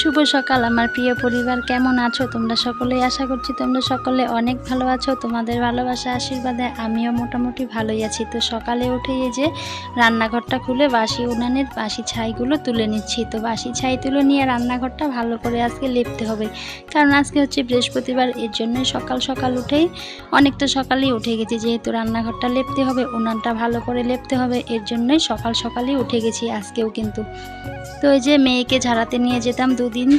শুভ সকাল, আমার প্রিয় পরিবার। কেমন আছো? তোমরা সকলেই আশা করছি তোমরা সকলে অনেক ভালো আছো। তোমাদের ভালোবাসা, আশীর্বাদে আমিও মোটামুটি ভালোই আছি। তো সকালে উঠে এই যে রান্নাঘরটা খুলে বাসি উনানের বাসি ছাইগুলো তুলে নিচ্ছি। তো বাসি ছাই তুলে নিয়ে রান্নাঘরটা ভালো করে আজকে লেপতে হবে। কারণ আজকে হচ্ছে বৃহস্পতিবার, এর জন্যই সকাল সকাল উঠেই অনেকটা সকালেই উঠে গেছি। যেহেতু রান্নাঘরটা লেপতে হবে, উনানটা ভালো করে লেপতে হবে, এর জন্যই সকাল সকালই উঠে গেছি আজকেও কিন্তু। তো এই যে মেয়েকে ঝাড়াতে নিয়ে যেতাম দুদিন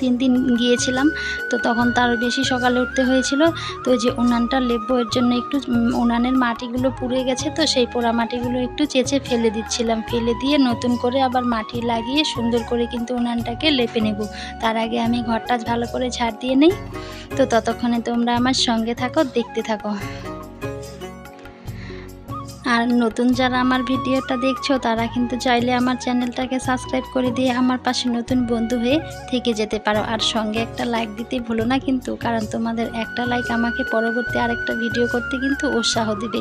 তিন দিন গিয়েছিলাম, তো তখন তার বেশি সকালে উঠতে হয়েছিল, তো যে উনানটা লেপবো এর জন্য একটু উনানের মাটিগুলো পুড়ে গেছে তো সেই পোড়া মাটিগুলো একটু চেঁচে ফেলে দিচ্ছিলাম, ফেলে দিয়ে নতুন করে আবার মাটি লাগিয়ে সুন্দর করে কিন্তু উনানটাকে লেপে নেব। তার আগে আমি ঘরটা ভালো করে ঝাড় দিয়ে নেই, তো ততক্ষণে তোমরা আমার সঙ্গে থাকো, দেখতে থাকো। আর নতুন যারা আমার ভিডিওটা দেখছ, তারা কিন্তু চাইলে আমার চ্যানেলটাকে সাবস্ক্রাইব করে দিয়ে আমার পাশে নতুন বন্ধু হয়ে থেকে যেতে পারো। আর সঙ্গে একটা লাইক দিতে ভুলো না কিন্তু, কারণ তোমাদের একটা লাইক আমাকে পরবর্তী আরেকটা ভিডিও করতে কিন্তু উৎসাহ দিবে।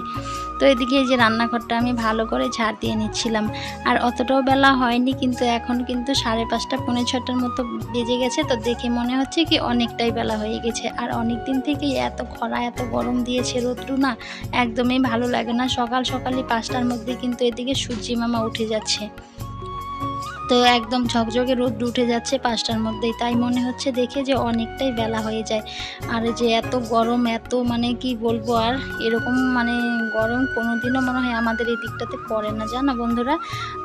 তো এদিকে যে রান্নাঘরটা আমি ভালো করে ঝাড় দিয়ে নিচ্ছিলাম। আর অতটাও বেলা হয়নি কিন্তু এখন কিন্তু সাড়ে পাঁচটা, পৌনে ছটার মতো বেজে গেছে। তো দেখে মনে হচ্ছে কি অনেকটাই বেলা হয়ে গেছে। আর অনেক দিন থেকেই এত খরা, এত গরম দিয়েছে রোদ্রু না, একদমই ভালো লাগে না। সকাল সকালই পাঁচটার মধ্যে কিন্তু এদিকে সূর্যি মামা উঠে যাচ্ছে। তো একদম ঝকঝকে রোদ উঠে যাচ্ছে পাঁচটার মধ্যেই। তাই মনে হচ্ছে দেখে যে অনেকটাই বেলা হয়ে যায়। আর যে এত গরম, এত মানে কি বলব আর? এরকম মানে গরম কোনো দিনও মনে হয় আমাদের এই দিকটাতে পড়ে না। জানো বন্ধুরা?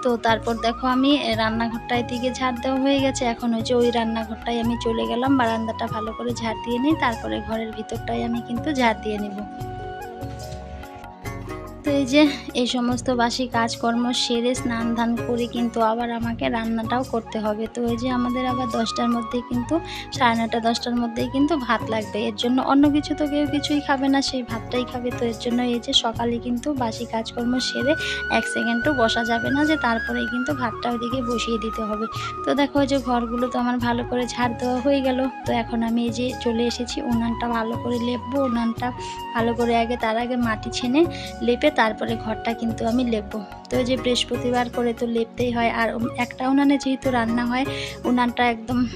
তো তারপর দেখো আমি রান্নাঘরটায় দিকে ঝাড় দেওয়া হয়ে গেছে। এখন ওই যে ওই রান্নাঘরটায় আমি চলে গেলাম। বারান্দাটা ভালো করে ঝাড় দিয়ে নিই। তারপরে ঘরের ভিতরটায় আমি কিন্তু ঝাড় দিয়ে নেব। তো এই যে এই সমস্ত বাসি কাজকর্ম সেরে স্নান ধান করে কিন্তু আবার আমাকে রান্নাটাও করতে হবে। তো এই যে আমাদের আবার দশটার মধ্যে কিন্তু, সাড়ে নটা দশটার মধ্যেই কিন্তু ভাত লাগবে। এর জন্য অন্য কিছু তো কেউ কিছুই খাবে না, সেই ভাতটাই খাবে। তো এর জন্য এই যে সকালে কিন্তু বাসি কাজকর্ম সেরে এক সেকেন্ডও বসা যাবে না যে তারপরেই কিন্তু ভাতটা ওইদিকে বসিয়ে দিতে হবে। তো দেখো যে ঘরগুলো তো আমার ভালো করে ঝাড় দেওয়া হয়ে গেল। তো এখন আমি এই যে চলে এসেছি, উনানটা ভালো করে লেপবো। উনানটা ভালো করে আগে, তার আগে মাটি ছেনে লেপে তারপরে ঘরটা কিন্তু আমি লেপবো। তো যে বৃহস্পতিবার করে তো লেপতেই হয়, আর একটা উনানে যেহেতু রান্না হয়, উনানটা একদম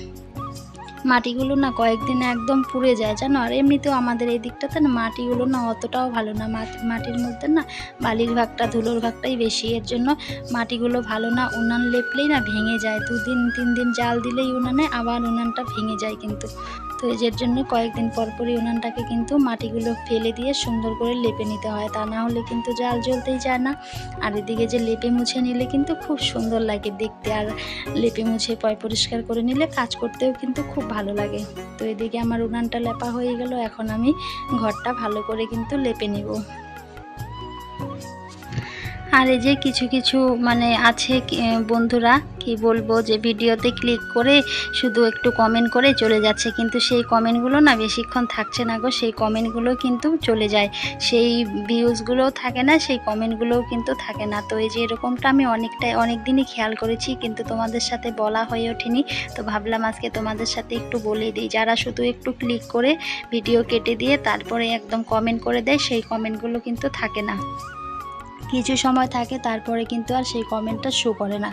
মাটিগুলো না কয়েকদিনে একদম পুড়ে যায়, জানো? আর এমনিতেও আমাদের এই দিকটাতে না মাটিগুলো না অতটাও ভালো না। মাটি- মাটির মধ্যে না বালির ভাগটা, ধুলোর ভাগটাই বেশি। এর জন্য মাটিগুলো ভালো না, উনান লেপলেই না ভেঙে যায়। দুদিন, তিন দিন জাল দিলেই উনানে, আবার উনানটা ভেঙে যায় কিন্তু। তো এর জন্য কয়েকদিন পর পরই উনানটাকে কিন্তু মাটিগুলো ফেলে দিয়ে সুন্দর করে লেপে নিতে হয়। তা না হলে কিন্তু জাল জ্বলতেই যায় না। আর এদিকে যে লেপে মুছে নিলে কিন্তু খুব সুন্দর লাগে দেখতে। আর লেপে মুছে পয় পরিষ্কার করে নিলে কাজ করতেও কিন্তু খুব ভালো লাগে। তো এদিকে আমার উনানটা লেপা হয়ে গেল। এখন আমি ঘরটা ভালো করে কিন্তু লেপে নিব। আর এই যে কিছু কিছু মানে আছে বন্ধুরা, কি বলব, যে ভিডিওতে ক্লিক করে শুধু একটু কমেন্ট করে চলে যাচ্ছে। কিন্তু সেই কমেন্টগুলো না বেশিক্ষণ থাকছে না গো, সেই কমেন্টগুলো কিন্তু চলে যায়। সেই ভিউজগুলোও থাকে না, সেই কমেন্টগুলোও কিন্তু থাকে না। তো এই যে এরকমটা আমি অনেকটাই অনেক দিনই খেয়াল করেছি, কিন্তু তোমাদের সাথে বলা হয়ে ওঠেনি। তো ভাবলাম আজকে তোমাদের সাথে একটু বলে দিই। যারা শুধু একটু ক্লিক করে ভিডিও কেটে দিয়ে তারপরে একদম কমেন্ট করে দেয়, সেই কমেন্টগুলো কিন্তু থাকে না। কিছু সময় থাকে, তারপরে কিন্তু আর সেই কমেন্টটা শো করে না।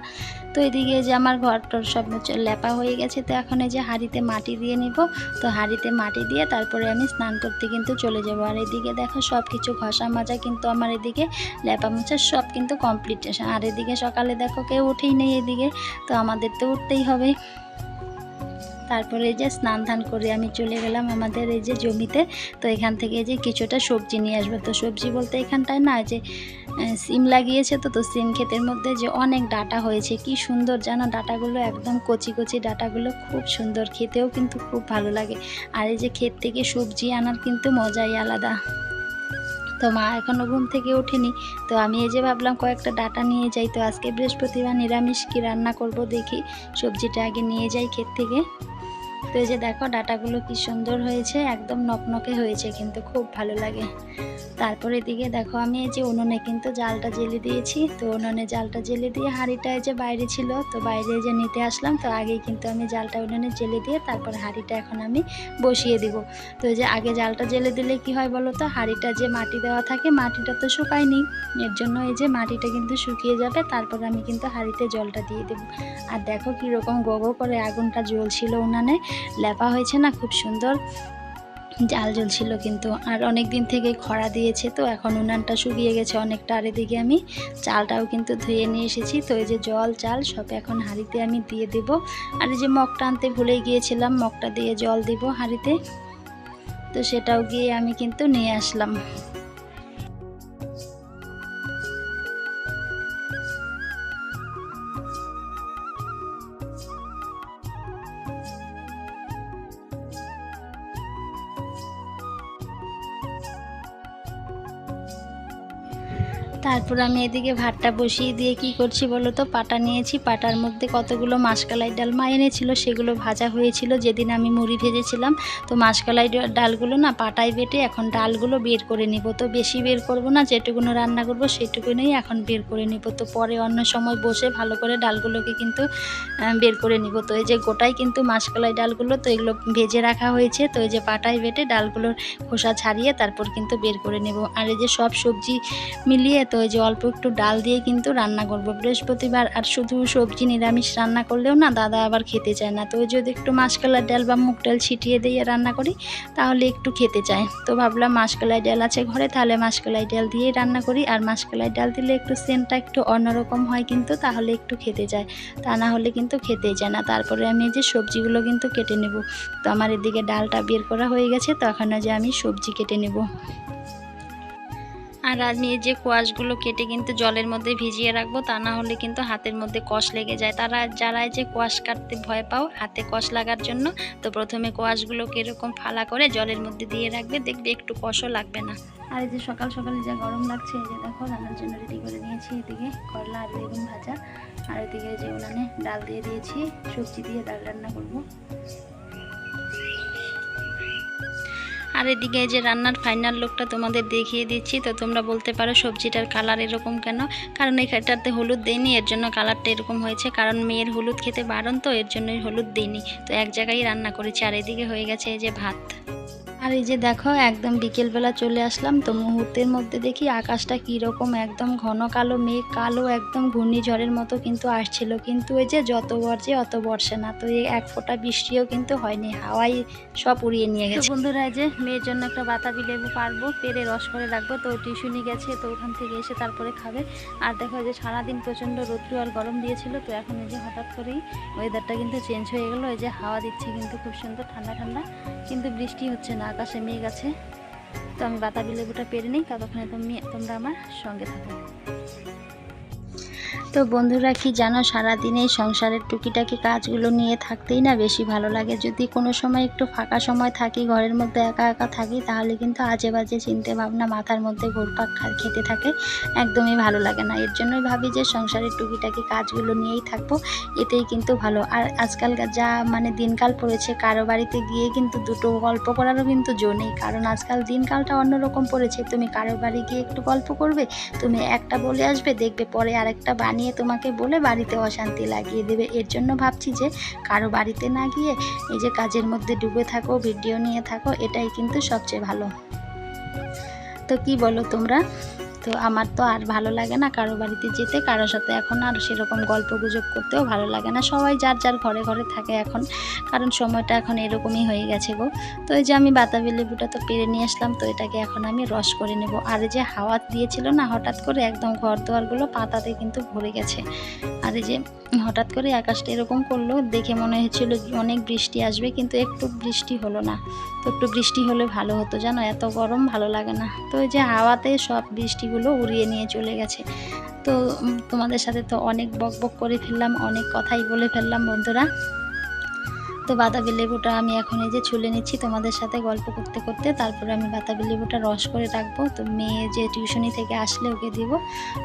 তো এদিকে যে আমার ঘরটার সব লেপা হয়ে গেছে, তো এখন এই যে হাঁড়িতে মাটি দিয়ে নিব। তো হাঁড়িতে মাটি দিয়ে তারপরে আমি স্নান করতে কিন্তু চলে যাব। আর এদিকে দেখো সব কিছু ঘষা মাজা কিন্তু আমার এদিকে লেপা মোছা সব কিন্তু কমপ্লিট আর এদিকে সকালে দেখো কেউ উঠেই নেই এদিকে, তো আমাদের তো উঠতেই হবে। তারপরে এই যে স্নান ধান করে আমি চলে গেলাম আমাদের এই যে জমিতে। তো এখান থেকে যে কিছুটা সবজি নিয়ে আসব। তো সবজি বলতে এখানটায় না যে সিম লাগিয়েছে তো তো সিম ক্ষেতের মধ্যে যে অনেক ডাটা হয়েছে। কি সুন্দর জানো, ডাটাগুলো একদম কচি কচি ডাটাগুলো খুব সুন্দর। খেতেও কিন্তু খুব ভালো লাগে। আর এই যে ক্ষেত থেকে সবজি আনার কিন্তু মজাই আলাদা। তো মা এখনও ঘুম থেকে ওঠেনি। তো আমি এই যে ভাবলাম কয়েকটা ডাটা নিয়ে যাই। তো আজকে বৃহস্পতিবার নিরামিষ কি রান্না করব দেখি। সবজিটা আগে নিয়ে যাই ক্ষেত থেকে। তো এই যে দেখো ডাটাগুলো কি সুন্দর হয়েছে, একদম নকনকে হয়েছে, কিন্তু খুব ভালো লাগে। তারপরে এদিকে দেখো আমি এই যে উনুনে কিন্তু জালটা জেলে দিয়েছি। তো উনুনে জালটা জেলে দিয়ে হাঁড়িটা যে বাইরে ছিল, তো বাইরে যে নিতে আসলাম। তো আগেই কিন্তু আমি জালটা উনুনে জেলে দিয়ে তারপর হাঁড়িটা এখন আমি বসিয়ে দিব। তো যে আগে জালটা জেলে দিলে কি হয় বলো তো? হাঁড়িটা যে মাটি দেওয়া থাকে, মাটিটা তো শুকায়নি। এর জন্য এই যে মাটিটা কিন্তু শুকিয়ে যাবে, তারপর আমি কিন্তু হাঁড়িতে জলটা দিয়ে দেবো। আর দেখো কীরকম গোগো করে আগুনটা জ্বলছিল উনানে। লেপা হয়েছে না খুব সুন্দর। জাল জ্বলছিল কিন্তু, আর অনেক দিন থেকে খরা দিয়েছে তো, এখন উনানটা শুকিয়ে গেছে অনেকটা, আর এদিকে আমি চালটাও কিন্তু ধুয়ে নিয়ে এসেছি। তো এই যে জল, চাল সব এখন হাঁড়িতে আমি দিয়ে দেব। আর এই যে মগটা আনতে ভুলে গিয়েছিলাম, মগটা দিয়ে জল দেব হাঁড়িতে। তো সেটাও গিয়ে আমি কিন্তু নিয়ে আসলাম। তারপর আমি এদিকে ভাতটা বসিয়ে দিয়ে কি করছি বলো তো? পাটা নিয়েছি। পাটার মধ্যে কতগুলো মাসকালাই ডাল মা এনেছিল, সেগুলো ভাজা হয়েছিল। যেদিন আমি মুড়ি ভেজেছিলাম, তো মাসকালাই ডালগুলো না পাটায় বেটে এখন ডালগুলো বের করে নিব। তো বেশি বের করব না, যেটুকুনো রান্না করব সেটুকুনই এখন বের করে নিব। তো পরে অন্য সময় বসে ভালো করে ডালগুলোকে কিন্তু বের করে নিব। তো এই যে গোটাই কিন্তু মাসকালাই ডালগুলো, তো এগুলো ভেজে রাখা হয়েছে। তো এই যে পাটায় বেটে ডালগুলোর খোসা ছাড়িয়ে তারপর কিন্তু বের করে নেব। আর এই যে সব সবজি মিলিয়ে তো এই যে অল্প একটু ডাল দিয়ে কিন্তু রান্না করব। বৃহস্পতিবার আর শুধু সবজি, নিরামিষ রান্না করলেও না দাদা আবার খেতে চায় না। তো ওই যদি একটু মাসকালার ডাল বা মুগ ডাল ছিটিয়ে দিয়ে রান্না করি, তাহলে একটু খেতে চায়। তো ভাবলাম মাসকালাই ডাল আছে ঘরে, তাহলে মাসকালাই ডাল দিয়েই রান্না করি। আর মাসকালাই ডাল দিলে একটু সেন্টটা একটু অন্যরকম হয় কিন্তু তাহলে একটু খেতে যায় তা না হলে কিন্তু খেতেই চায় না। তারপরে আমি যে সবজিগুলো কিন্তু কেটে নেব। তো আমার এদিকে ডালটা বের করা হয়ে গেছে তো এখন যে আমি সবজি কেটে নেব। আর আমি এই যে কোয়াশগুলো কেটে কিন্তু জলের মধ্যে ভিজিয়ে রাখব, তা না হলে কিন্তু হাতের মধ্যে কষ লেগে যায়। তারা যারা যে কোয়াশ কাটতে ভয় পাও, হাতে কষ লাগার জন্য তো প্রথমে কোয়াশগুলোকে এরকম ফালা করে জলের মধ্যে দিয়ে রাখবে, দেখবে একটু কষও লাগবে না। আর এই যে সকাল সকালে যা গরম লাগছে, এই যে দেখো রান্নার জন্য রেডি করে নিয়েছি, এদিকে করলা আর বেগুন ভাজা। আর এদিকে যে উনানে ডাল দিয়ে দিয়েছি, সবজি দিয়ে ডাল রান্না করব। আর এদিকে যে রান্নার ফাইনাল লুকটা তোমাদের দেখিয়ে দিচ্ছি, তো তোমরা বলতে পারো সবজিটার কালার এরকম কেন? কারণ এটাতে হলুদ দেয়নি এর জন্য কালারটা এরকম হয়েছে। কারণ মেয়ের হলুদ খেতে বারণ, তো এর জন্যই হলুদ দিইনি। তো এক জায়গায় রান্না করেছি, আর এদিকে হয়ে গেছে এই যে ভাত। আর এই যে দেখো একদম বিকেলবেলা চলে আসলাম। তো মুহূর্তের মধ্যে দেখি আকাশটা কীরকম একদম ঘন কালো মেঘ কালো একদম ঘূর্ণিঝড়ের মতো কিন্তু আসছিল। কিন্তু এই যে যত বর্ষে অত বর্ষে না তো এই এক ফোঁটা বৃষ্টিও কিন্তু হয়নি হাওয়াই সব উড়িয়ে নিয়ে গেছে। বন্ধুরা এই যে মেয়ের জন্য একটা বাতাবি লেবু পারব পেরে রস করে রাখব। তো টিউশনি গেছে তো ওখান থেকে এসে তারপরে খাবে। আর দেখো যে সারাদিন প্রচণ্ড রৌদ্র আর গরম দিয়েছিল তো এখন এই যে হঠাৎ করেই ওয়েদারটা কিন্তু চেঞ্জ হয়ে গেলো। এই যে হাওয়া দিচ্ছে কিন্তু খুব সুন্দর ঠান্ডা ঠান্ডা। কিন্তু বৃষ্টি হচ্ছে না। আকাশে মেঘ আছে। তো আমি বাতাবি লেবুটা পেরে নিই, ততক্ষণে তুমি তোমরা আমার সঙ্গে থাকো। তো বন্ধুরা কি জানো, সারাদিন সংসারের টুকিটাকি কাজগুলো নিয়ে থাকতেই না বেশি ভালো লাগে। যদি কোনো সময় একটু ফাঁকা সময় থাকি, ঘরের মধ্যে একা একা থাকি, তাহলে কিন্তু আজে বাজে চিন্তা ভাবনা মাথার মধ্যে ঘুরপাক খেতে থাকে, একদমই ভালো লাগে না। এর জন্যই ভাবি যে সংসারের টুকিটাকি কাজগুলো নিয়েই থাকব, এতেই কিন্তু ভালো। আর আজকাল যা মানে দিনকাল পড়েছে, কারও বাড়িতে গিয়ে কিন্তু দুটো গল্প করারও কিন্তু জো নেই। কারণ আজকাল দিনকালটা অন্যরকম পড়েছে। তুমি কারও বাড়ি গিয়ে একটু গল্প করবে, তুমি একটা বলে আসবে, দেখবে পরে আরেকটা বানিয়ে তোমাকে বলে বাড়িতে অশান্তি লাগিয়ে দেবে। এর জন্য ভাবছি যে কারও বাড়িতে না গিয়ে এই যে কাজের মধ্যে ডুবে থাকো, ভিডিও নিয়ে থাকো, এটাই কিন্তু সবচেয়ে ভালো। তো কি বলো তোমরা? তো আমার তো আর ভালো লাগে না কারও বাড়িতে যেতে, কারোর সাথে এখন আর সেরকম গল্প গুজব করতেও ভালো লাগে না। সবাই যার যার ঘরে ঘরে থাকে এখন, কারণ সময়টা এখন এরকমই হয়ে গেছে গো। তো এই যে আমি বাতাবি লেবুটা তো পেরে নিয়ে আসলাম, তো এটাকে এখন আমি রস করে নেব। আর যে হাওয়া দিয়েছিল না, হঠাৎ করে একদম ঘর দুয়ারগুলো পাতাতে কিন্তু ভরে গেছে। আর এই যে হঠাৎ করে আকাশটা এরকম করল, দেখে মনে হয়েছিল অনেক বৃষ্টি আসবে, কিন্তু একটু বৃষ্টি হলো না। তো একটু বৃষ্টি হলে ভালো হতো জানো? এত গরম ভালো লাগে না। তো ওই যে হাওয়াতে সব বৃষ্টিগুলো উড়িয়ে নিয়ে চলে গেছে। তো তোমাদের সাথে তো অনেক বক বক করে ফেললাম, অনেক কথাই বলে ফেললাম বন্ধুরা। তো বাতাবি লেবুটা আমি এখন এই যে ছুলে নিচ্ছি তোমাদের সাথে গল্প করতে করতে। তারপরে আমি বাতাবি লেবুটা রস করে রাখব। তো মেয়ে যে টিউশনি থেকে আসলে ওকে দিব।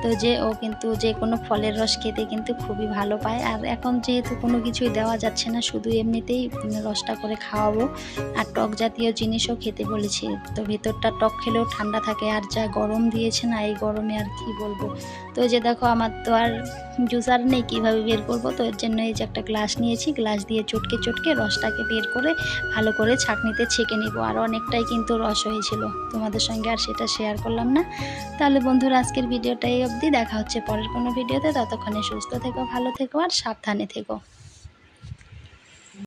তো যে ও কিন্তু যে কোনো ফলের রস খেতে কিন্তু খুবই ভালো পায়। আর এখন যেহেতু কোনো কিছুই দেওয়া যাচ্ছে না, শুধু এমনিতেই রসটা করে খাওয়াবো। আর টক জাতীয় জিনিসও খেতে বলেছি। তো ভেতরটা টক খেলেও ঠান্ডা থাকে। আর যা গরম দিয়েছে না, এই গরমে আর কি বলব? তো যে দেখো, আমার তো আর জুসার নেই, কীভাবে বের করব? তো এর জন্য এই যে একটা গ্লাস নিয়েছি, গ্লাস দিয়ে চটকে চটকে রসটাকে বের করে ভালো করে ছাঁকনিতে ছেঁকে নিব। আর অনেকটাই কিন্তু রস হয়েছিল। তোমাদের সঙ্গে আর সেটা শেয়ার করলাম না। তাহলে বন্ধুরা, আজকের ভিডিওটাই অবধি। দেখা হচ্ছে পরের কোনো ভিডিওতে। ততক্ষণে সুস্থ থেকো, ভালো থেকো, আর সাবধানে থেকো।